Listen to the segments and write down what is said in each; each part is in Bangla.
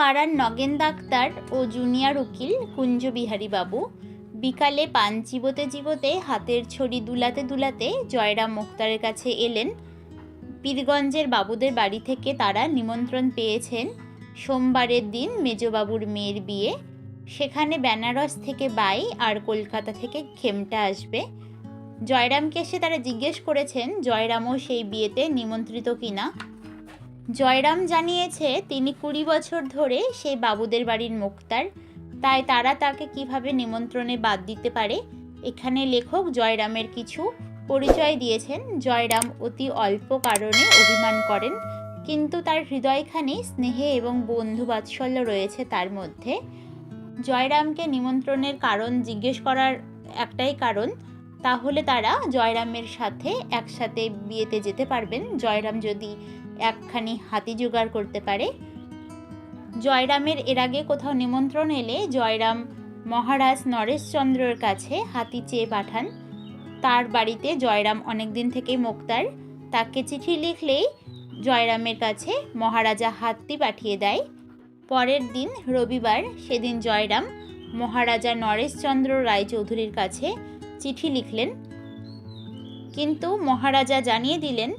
পাড়ার নগেন ডাক্তার ও জুনিয়র উকিল কুঞ্জবিহারী বাবু। বিকালে পান চিবোতে চিবোতে, হাতের ছড়ি দুলাতে দুলাতে জয়রাম মুক্তারের কাছে এলেন। পীরগঞ্জের বাবুদের বাড়ি থেকে তারা নিমন্ত্রণ পেয়েছেন। সোমবারের দিন মেজবাবুর মেয়ের বিয়ে। সেখানে বেনারস থেকে বাই আর কলকাতা থেকে খেমটা আসবে। জয়রামকে এসে তারা জিজ্ঞেস করেছেন, জয়রামও সেই বিয়েতে নিমন্ত্রিত কিনা? জয়রাম জানিয়েছে, তিনি কুড়ি বছর ধরে সেই বাবুদের বাড়ির মুক্তার। তাই তারা তাকে কীভাবে নিমন্ত্রণে বাদ দিতে পারে? এখানে লেখক জয়রামের কিছু পরিচয় দিয়েছেন। জয়রাম অতি অল্প কারণে অভিমান করেন, কিন্তু তার হৃদয়খানি, স্নেহে এবং বন্ধু বাৎসল্য রয়েছে তার মধ্যে। জয়রামকে নিমন্ত্রণের কারণ জিজ্ঞেস করার একটাই কারণ তাহলে তারা জয়রামের সাথে একসাথে বিয়েতে যেতে পারবেন। জয়রাম যদি একখানি হাতি জোগাড় করতে পারে। জয়রামের এর আগে কোথাও নিমন্ত্রণ এলে জয়রাম মহারাজ নরেশচন্দ্রর কাছে হাতি চেয়ে পাঠান। তার বাড়িতে জয়রাম অনেক দিন থেকেই মোক্তার। তাকে চিঠি লিখলেই জয়রামের কাছে মহারাজা হাতটি পাঠিয়ে দেয়। পরের দিন রবিবার সেদিন জয়রাম মহারাজা নরেশচন্দ্র রায়চৌধুরীর কাছে চিঠি লিখলেন। কিন্তু মহারাজা জানিয়ে দিলেন,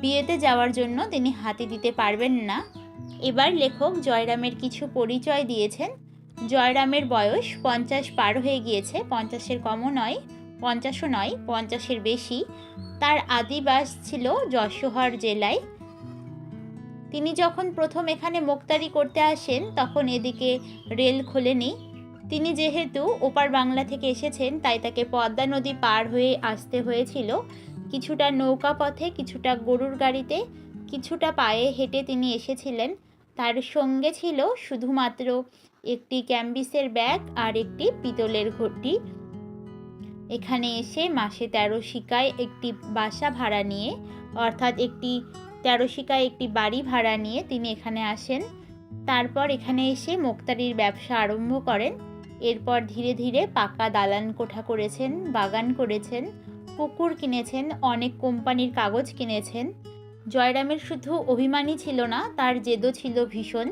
বিয়েতে যাওয়ার জন্য তিনি হাতি দিতে পারবেন না। এবার লেখক জয়রামের কিছু পরিচয় দিয়েছেন। জয়রামের বয়স পঞ্চাশ পার হয়ে গিয়েছে, পঞ্চাশের কমও নয়, পঞ্চাশও নয়, পঞ্চাশের বেশি। তার আদিবাস ছিল যশোহর জেলায়। তিনি যখন প্রথম এখানে মোক্তারি করতে আসেন, তখন এদিকে রেল খোলেনি। তিনি যেহেতু ওপার বাংলা থেকে এসেছেন, তাই তাকে পদ্মা নদী পার হয়ে আসতে হয়েছিল। কিছুটা নৌকা পথে, কিছুটা গরুর গাড়িতে, কিছুটা পায়ে হেঁটে তিনি এসেছিলেন। তার সঙ্গে ছিল শুধুমাত্র একটি ক্যাম্বিসের ব্যাগ আর একটি পিতলের ঘটি। এখানে এসে মাসে তেরো শিকায় একটি বাসা ভাড়া নিয়ে, অর্থাৎ একটি তেরো শিকায় একটি বাড়ি ভাড়া নিয়ে তিনি এখানে আসেন। তারপর এখানে এসে মোক্তারির ব্যবসা আরম্ভ করেন। এরপর ধীরে ধীরে পাকা দালান কোঠা করেছেন, বাগান করেছেন, পুকুর কিনেছেন, অনেক কোম্পানির কাগজ কিনেছেন। জয়রামের শুধু অভিমানই ছিল না, তার জেদও ছিল ভীষণ।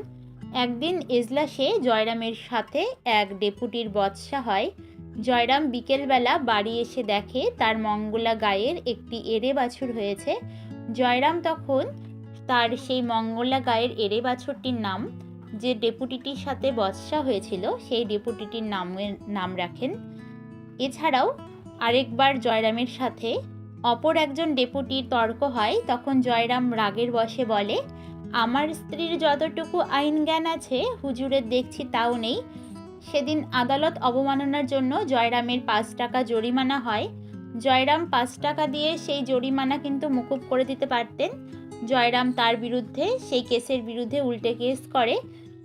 একদিন এজলাসে জয়রামের সাথে এক ডেপুটির বৎসা হয়। জয়রাম বিকেলবেলা বাড়ি এসে দেখে তার মঙ্গলা গায়ের একটি এড়ে বাছুর হয়েছে। জয়রাম তখন তার সেই মঙ্গলা গায়ের এড়ে বাছুরটির নাম যে ডেপুটিটির সাথে বৎসা হয়েছিল, সেই ডেপুটিটির নামের, নাম রাখেন। এছাড়াও আরেকবার জয়রামের সাথে অপর একজন ডেপুটির তর্ক হয়, তখন জয়রাম রাগের বসে বলে, আমার স্ত্রীর যতটুকু আইন জ্ঞান আছে, হুজুরের দেখছি তাও নেই। সেদিন আদালত অবমাননার জন্য জয়রামের পাঁচ টাকা জরিমানা হয়। জয়রাম পাঁচ টাকা দিয়ে সেই জরিমানা কিন্তু মুকুব করে দিতে পারতেন। জয়রাম তার বিরুদ্ধে, সেই কেসের বিরুদ্ধে উল্টে কেস করে।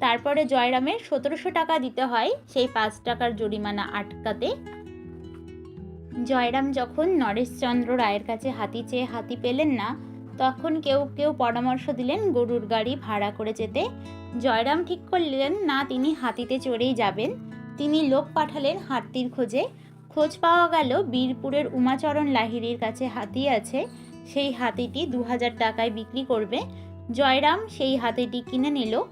তারপরে জয়রামের সতেরোশো টাকা দিতে হয় সেই পাঁচ টাকার জরিমানা আটকাতে। জয়রাম যখন নরেশচন্দ্র রায়ের কাছে হাতি চেয়ে হাতি পেলেন না, তখন কেউ কেউ পরামর্শ দিলেন গরুর গাড়ি ভাড়া করে যেতে। জয়রাম ঠিক করলেন, না, তিনি হাতিতে চড়েই যাবেন। তিনি লোক পাঠালেন হাতির খোঁজে। খোঁজ পাওয়া গেল, বীরপুরের উমাচরণ লাহিড়ির কাছে হাতি আছে। সেই হাতিটি দু হাজার টাকায় বিক্রি করবে। জয়রাম সেই হাতিটি কিনে নিল।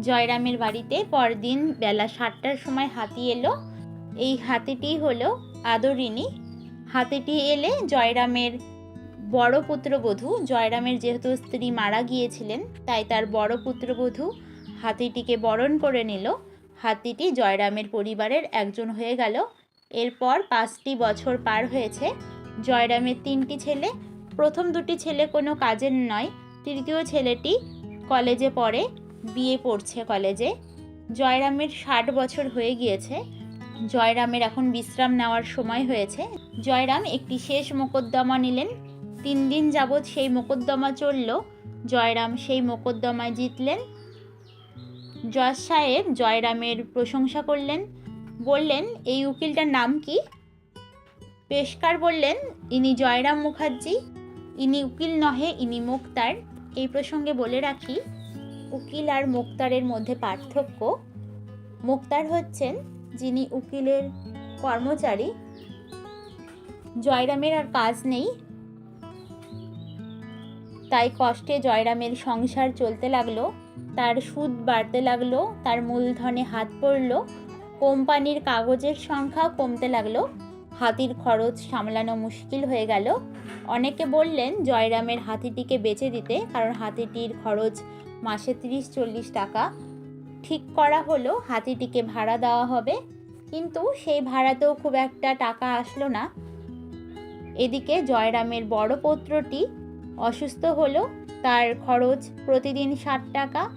জয়রামের বাড়িতে পরদিন বেলা সাতটার সময় হাতি এলো। এই হাতিটি হলো আদরিণী। হাতিটি এলে জয়রামের বড় পুত্রবধূ, জয়রামের যেহেতু স্ত্রী মারা গিয়েছিলেন, তাই তার বড় পুত্রবধূ হাতিটিকে বরণ করে নিল। হাতিটি জয়রামের পরিবারের একজন হয়ে গেল। এরপর পাঁচটি বছর পার হয়েছে। জয়রামের তিনটি ছেলে। প্রথম দুটি ছেলে কোনো কাজের নয়। তৃতীয় ছেলেটি কলেজে পড়ে। বিয়ে পড়ছে কলেজে জয়রামের ষাট বছর হয়ে গিয়েছে। জয়রামের এখন বিশ্রাম নেওয়ার সময় হয়েছে। জয়রাম একটি শেষ মোকদ্দমা নিলেন। তিন দিন যাবৎ সেই মোকদ্দমা চলল। জয়রাম সেই মোকদ্দমায় জিতলেন। জজ সাহেব জয়রামের প্রশংসা করলেন। বললেন, এই উকিলটার নাম কি? পেশকার বললেন, ইনি জয়রাম মুখার্জি। ইনি উকিল নহে, ইনি মুক্তার। এই প্রসঙ্গে বলে রাখি উকিল আর মুক্তারের মধ্যে পার্থক্য। মুক্তার হচ্ছেন যিনি উকিলের কর্মচারী। জয়রামের আর কাজ নেই। তাই কষ্টে জয়রামের সংসার চলতে লাগল, তার সুদ বাড়তে লাগল, তার মূলধনে হাত পড়ল, কোম্পানির কাগজের সংখ্যা কমতে লাগল। হাতির খরচ সামলানো মুশকিল হয়ে গেল। অনেকে বললেন জয়রামের হাতিটিকে বেচে দিতে, কারণ হাতিটির খরচ মাসে তিরিশ, চল্লিশ টাকা। ঠিক করা হলো, হাতিটিকে ভাড়া দেওয়া হবে। কিন্তু সেই ভাড়াতেও খুব একটা টাকা আসলো না। এদিকে জয়রামের বড় পৌত্রটি অসুস্থ হলো, তার খরচ প্রতিদিন ষাট টাকা।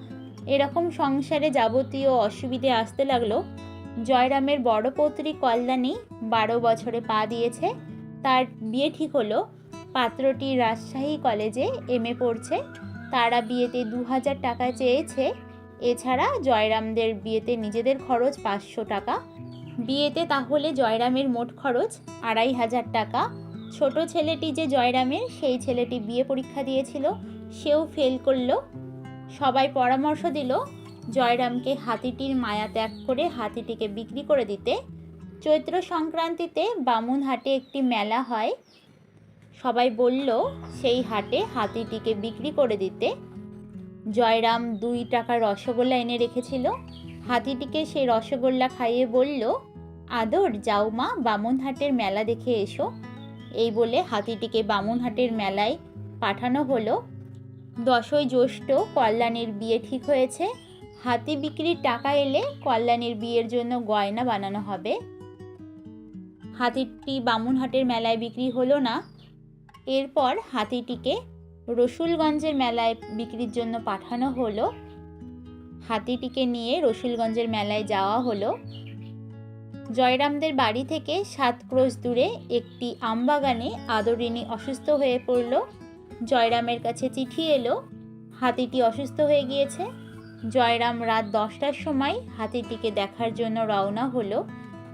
এরকম সংসারে যাবতীয় অসুবিধে আসতে লাগল। জয়রামের বড় পৌত্রী কল্যাণী বারো বছরে পা দিয়েছে। তার বিয়ে ঠিক হলো। পাত্রটি রাজশাহী কলেজে এম এ পড়ছে। তারা বিয়েতে দু হাজার টাকা চেয়েছে। এছাড়া জয়রামদের বিয়েতে নিজেদের খরচ পাঁচশো টাকা। বিয়েতে তাহলে জয়রামের মোট খরচ আড়াই হাজার টাকা। ছোট ছেলেটি যে জয়রামের, সেই ছেলেটি বিয়ে পরীক্ষা দিয়েছিল। সেও ফেল করল। সবাই পরামর্শ দিল জয়রামকে হাতিটির মায়া ত্যাগ করে হাতিটিকে বিক্রি করে দিতে। চৈত্র সংক্রান্তিতে বামুনহাটে একটি মেলা হয়। সবাই বলল, সেই হাটে হাতিটিকে বিক্রি করে দিতে। জয়রাম দুই টাকার রসগোল্লা এনে রেখেছিল। হাতিটিকে সেই রসগোল্লা খাইয়ে বলল, আদর, যাও মা, বামুনহাটের মেলা দেখে এসো। এই বলে হাতিটিকে বামুনহাটের মেলায় পাঠানো হলো। দশই জ্যৈষ্ঠ কল্যাণীর বিয়ে ঠিক হয়েছে। হাতি বিক্রির টাকা এলে কল্যাণীর বিয়ের জন্য গয়না বানানো হবে। হাতিটি বামুনহাটের মেলায় বিক্রি হলো না। এরপর হাতিটিকে রসুলগঞ্জের মেলায় বিক্রির জন্য পাঠানো হলো। হাতিটিকে নিয়ে রসুলগঞ্জের মেলায় যাওয়া হলো। জয়রামদের বাড়ি থেকে সাত ক্রোশ দূরে একটি আমবাগানে আদরিনী অসুস্থ হয়ে পড়ল। জয়রামের কাছে চিঠি এলো, হাতিটি অসুস্থ হয়ে গিয়েছে। জয়রাম রাত দশটার সময় হাতিটিকে দেখার জন্য রওনা হলো।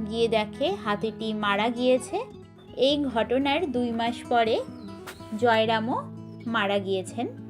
গিয়ে দেখে হাতিটি মারা গিয়েছে। এই ঘটনার দুই মাস পরে জয়রামও মারা গিয়েছেন।